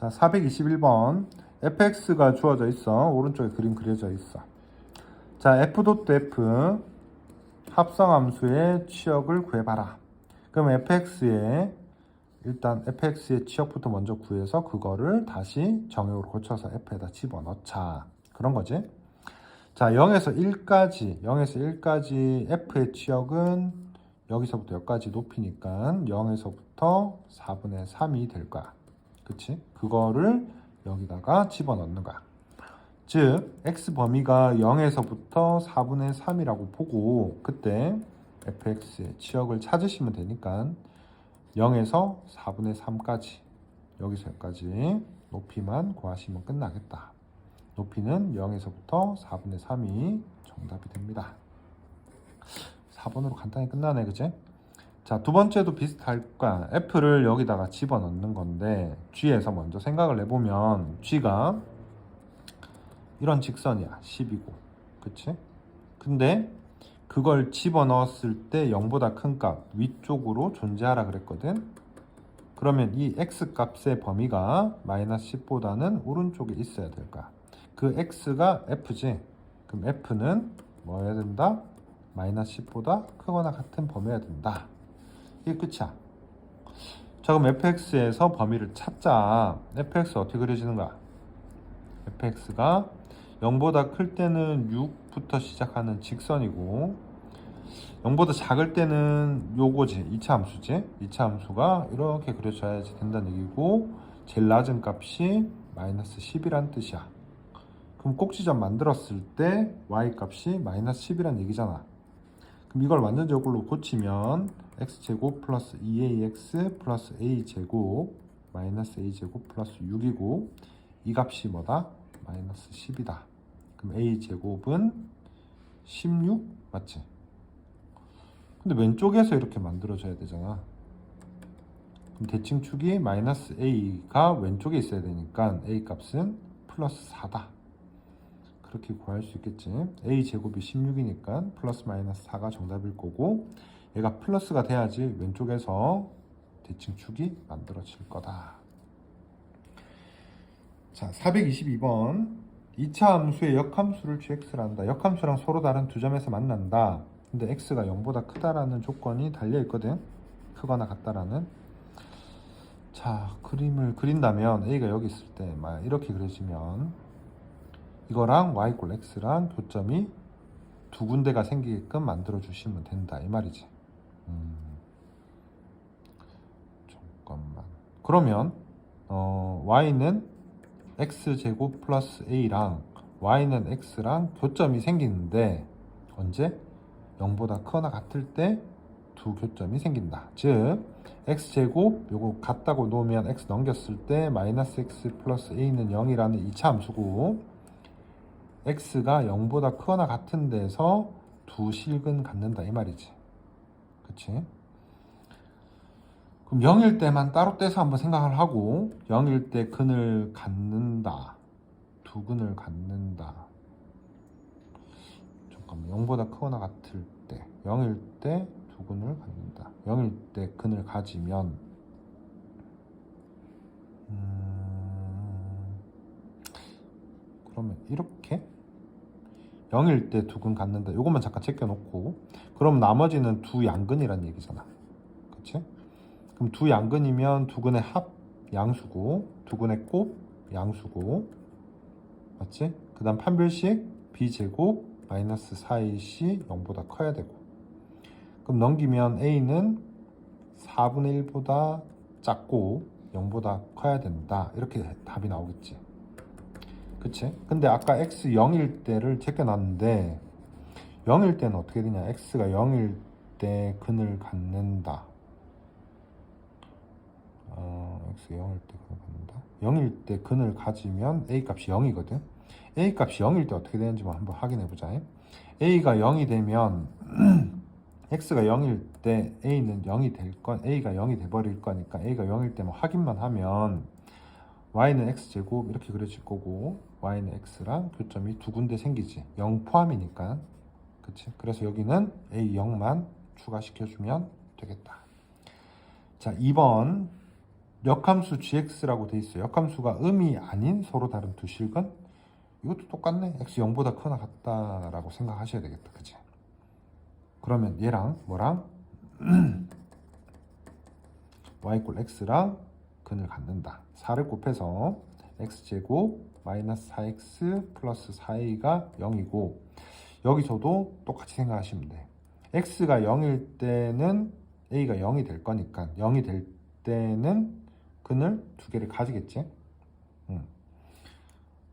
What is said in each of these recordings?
자, 421번. fx가 주어져 있어. 오른쪽에 그림 그려져 있어. 자, f.f 합성함수의 치역을 구해봐라. 그럼 fx의 일단 fx의 치역부터 먼저 구해서 그거를 다시 정역으로 고쳐서 f에다 집어넣자. 그런 거지. 자, 0에서 1까지, 0에서 1까지 f의 치역은 여기서부터 여기까지 높이니까 0에서부터 4분의 3이 될 거야. 그치? 그거를 여기다가 집어넣는 거야. 즉, x 범위가 0에서부터 4분의 3이라고 보고 그때 fx의 치역을 찾으시면 되니까 0에서 4분의 3까지 여기서 여기까지 높이만 구하시면 끝나겠다. 높이는 0에서부터 4분의 3이 정답이 됩니다. 4번으로 간단히 끝나네, 그지? 자, 두 번째도 비슷할 거야. F를 여기다가 집어넣는 건데, G에서 먼저 생각을 해보면, G가 이런 직선이야. 10이고. 그치? 근데, 그걸 집어넣었을 때 0보다 큰 값, 위쪽으로 존재하라 그랬거든? 그러면 이 X 값의 범위가 마이너스 10보다는 오른쪽에 있어야 될 거야. 그 X가 F지. 그럼 F는 뭐 해야 된다? 마이너스 10보다 크거나 같은 범위여야 된다. 이게 끝이야. 자, 그럼 fx에서 범위를 찾자. fx 어떻게 그려지는 거야? fx가 0보다 클 때는 6부터 시작하는 직선이고 0보다 작을 때는 요거지. 2차 함수지. 2차 함수가 이렇게 그려져야지 된다는 얘기고 제일 낮은 값이 마이너스 10이란 뜻이야. 그럼 꼭지점 만들었을 때 y 값이 마이너스 10이란 얘기잖아. 그럼 이걸 완전적으로 고치면 x제곱 플러스 2ax 플러스 a제곱 마이너스 a제곱 플러스 6이고 이 값이 뭐다? 마이너스 10이다. 그럼 a제곱은 16 맞지? 근데 왼쪽에서 이렇게 만들어져야 되잖아. 그럼 대칭축이 마이너스 a가 왼쪽에 있어야 되니까 a 값은 플러스 4다. 그렇게 구할 수 있겠지. a 제곱이 16이니까 플러스 마이너스 4가 정답일 거고 얘가 플러스가 돼야지 왼쪽에서 대칭 축이 만들어질 거다. 자, 422번 2차 함수의 역함수를 gx를 한다. 역함수랑 서로 다른 두 점에서 만난다. 근데 x가 0보다 크다라는 조건이 달려 있거든. 크거나 같다라는. 자, 그림을 그린다면 a가 여기 있을 때 막 이렇게 그려지면 이거랑 y 꼴 x랑 교점이 두 군데가 생기게끔 만들어 주시면 된다 이 말이지. 음, 잠깐만. 그러면 어, y는 x 제곱 플러스 a랑 y는 x랑 교점이 생기는데 언제 0보다 크거나 같을 때 두 교점이 생긴다. 즉 x 제곱 요거 같다고 놓으면 x 넘겼을 때 마이너스 x 플러스 a는 0이라는 2차 함수고 x가 0보다 크거나 같은 데서 두 실근 갖는다 이 말이지. 그치? 그럼 0일 때만 따로 떼서 한번 생각을 하고 0일 때 근을 갖는다. 두 근을 갖는다. 잠깐만 0보다 크거나 같을 때 0일 때 두 근을 갖는다. 0일 때 근을 가지면 음... 그러면 이렇게 0일 때 두근 갖는다. 요것만 잠깐 제껴 놓고 그럼 나머지는 두 양근이란 얘기잖아. 그치? 그럼 두 양근이면 두 근의 합 양수고 두 근의 곱 양수고 맞지? 그 다음 판별식 b제곱 마이너스 4ac 0보다 커야 되고 그럼 넘기면 a는 4분의 1보다 작고 0보다 커야 된다 이렇게 답이 나오겠지 그치? 근데 아까 x 0일 때를 제껴놨는데 0일 때는 어떻게 되냐? X가 0일 때 근을 갖는다. 어, x 0일 때 근을 갖는다? 0일 때 근을 가지면 a 값이 0이거든? A 값이 0일 때 어떻게 되는지만 한번 확인해 보자. A가 0이 되면 x가 0일 때 a는 0이 될 건 a가 0이 돼 버릴 거니까 a가 0일 때만 확인만 하면 y는 x제곱 이렇게 그려질 거고 y는 x랑 교점이 두 군데 생기지 0 포함이니까 그치 그래서 여기는 a 0만 추가시켜 주면 되겠다 자 2번 역함수 gx라고 돼 있어요. 역함수가 음이 아닌 서로 다른 두 실근 이것도 똑같네. x 0보다 크거나 같다 라고 생각하셔야 되겠다. 그치? 그러면 얘랑 뭐랑 y 이꼴 x랑 근을 갖는다. 4를 곱해서 x제곱 마이너스 4x 플러스 4a가 0이고 여기서도 똑같이 생각하시면 돼. x가 0일 때는 a가 0이 될 거니까 0이 될 때는 근을 두 개를 가지겠지. 음.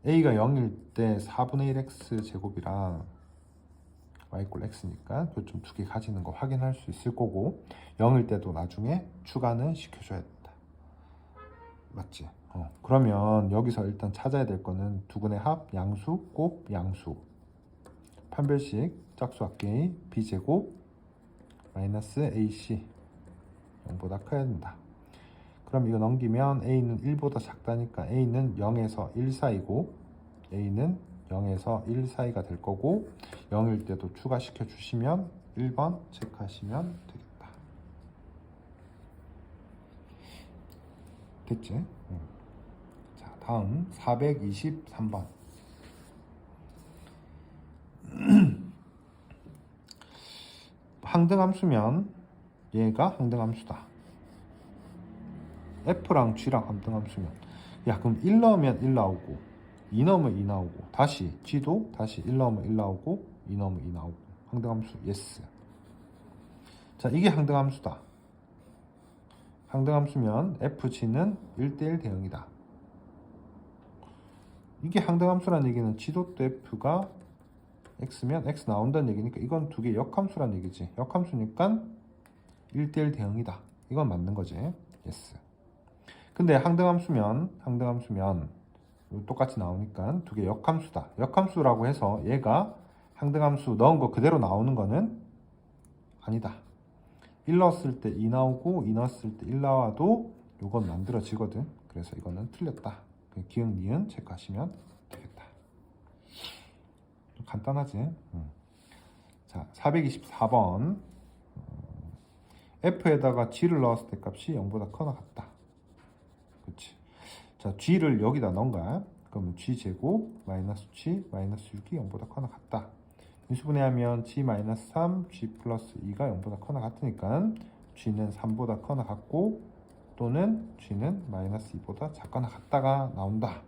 a가 0일 때 4분의 1x 제곱이랑 y 이꼴 x니까 교점 두 개 가지는 거 확인할 수 있을 거고 0일 때도 나중에 추가는 시켜줘야 된다. 맞지? 어. 그러면 여기서 일단 찾아야 될 거는 두근의 합, 양수, 곱, 양수 판별식 짝수 합계의 b제곱 마이너스 ac 0보다 커야 된다. 그럼 이거 넘기면 a는 1보다 작다니까 a는 0에서 1 사이고 a는 0에서 1 사이가 될 거고 0일 때도 추가시켜 주시면 1번 체크하시면 되겠다. 됐지? 응. 자, 다음 423번. 항등함수면 얘가 항등함수다. F랑 G랑 함등함수면. 야 그럼 1 넣으면 1 나오고 2 넣으면 2 나오고 다시 G도 다시 1 넣으면 1 나오고 2 넣으면 2 나오고. 항등함수 yes. 자 이게 항등함수다. 항등함수면 FG는 1대1 대응이다 이게 항등함수라는 얘기는 G도 F가 X면 X 나온다는 얘기니까 이건 두 개 역함수라는 얘기지 역함수니까 1대1 대응이다 이건 맞는 거지 yes 근데 항등함수면 항등함수면 똑같이 나오니까 두 개 역함수다. 역함수라고 해서 얘가 항등함수 넣은 거 그대로 나오는 거는 아니다. 1 넣었을 때 2 나오고 2 넣었을 때 1 나와도 이건 만들어지거든. 그래서 이거는 틀렸다. 그 기억 니은 체크하시면 되겠다. 좀 간단하지? 음. 자, 424번 F에다가 G를 넣었을 때 값이 0보다 커나 같다. 그렇지. 자, g를 여기다 넣은 거야. 그러면 g 제곱 마이너스 g 마이너스 6이 0보다 커나 같다. 인수분해하면 g 마이너스 3, g 플러스 2가 0보다 커나 같으니까 g는 3보다 커나 같고 또는 g는 마이너스 2보다 작거나 같다가 나온다.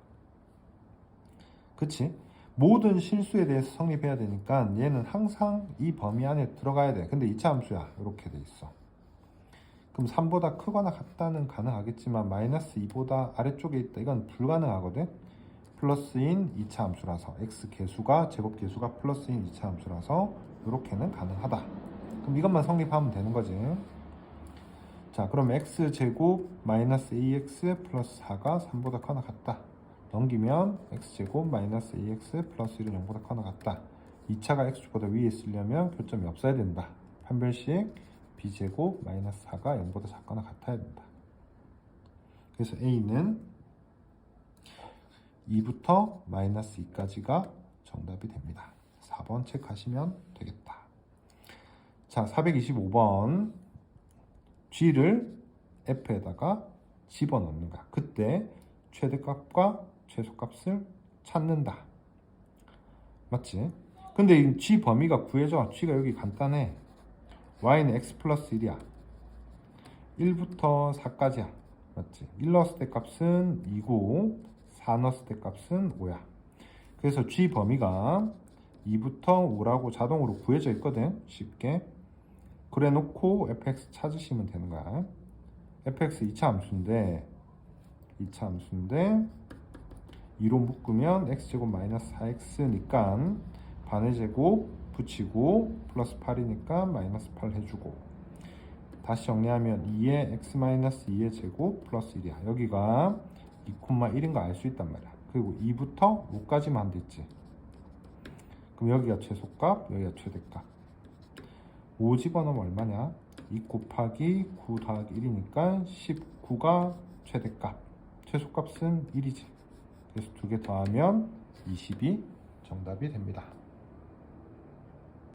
그치? 모든 실수에 대해서 성립해야 되니까 얘는 항상 이 범위 안에 들어가야 돼. 근데 2차 함수야. 이렇게 돼 있어. 그럼 3보다 크거나 같다는 가능하겠지만 마이너스 2보다 아래쪽에 있다. 이건 불가능하거든. 플러스인 2차 함수라서 x 개수가 제곱 개수가 플러스인 2차 함수라서 이렇게는 가능하다. 그럼 이것만 성립하면 되는 거지. 자, 그럼 x 제곱 마이너스 ax 플러스 4가 3보다 커나 같다. 넘기면 x 제곱 마이너스 ax 플러스 1은 0보다 커나 같다. 2차가 x축보다 위에 있으려면 교점이 없어야 된다. 판별식 b제곱 마이너스 4가 0보다 작거나 같아야 된다. 그래서 a는 2부터 마이너스 2까지가 정답이 됩니다. 4번 체크하시면 되겠다. 자, 425번 g를 f에다가 집어넣는 거야. 그때 최대값과 최소값을 찾는다. 맞지? 근데 이 g 범위가 구해져. g가 여기 간단해. y는 x 플러스 1이야. 1부터 4까지야. 맞지? 1 넣었을 때 값은 2고 4 넣었을 때 값은 5야. 그래서 g 범위가 2부터 5라고 자동으로 구해져 있거든. 쉽게. 그래 놓고 fx 찾으시면 되는 거야. fx 2차 함수인데 2차 함수인데 2로 묶으면 x제곱 마이너스 4x니까 반의 제곱 붙이고 플러스 8이니까 마이너스 8 해주고. 다시 정리하면 2의 x 마이너스 2의 제곱 플러스 1이야. 여기가 2,1인 거 알 수 있단 말이야. 그리고 2부터 5까지만 하면 됐지. 그럼 여기가 최소값 여기가 최대값 5 집어넣으면 얼마냐? 2 곱하기 9 더하기 1이니까 19가 최대값. 최소값은 1이지. 그래서 두 개 더하면 20이 정답이 됩니다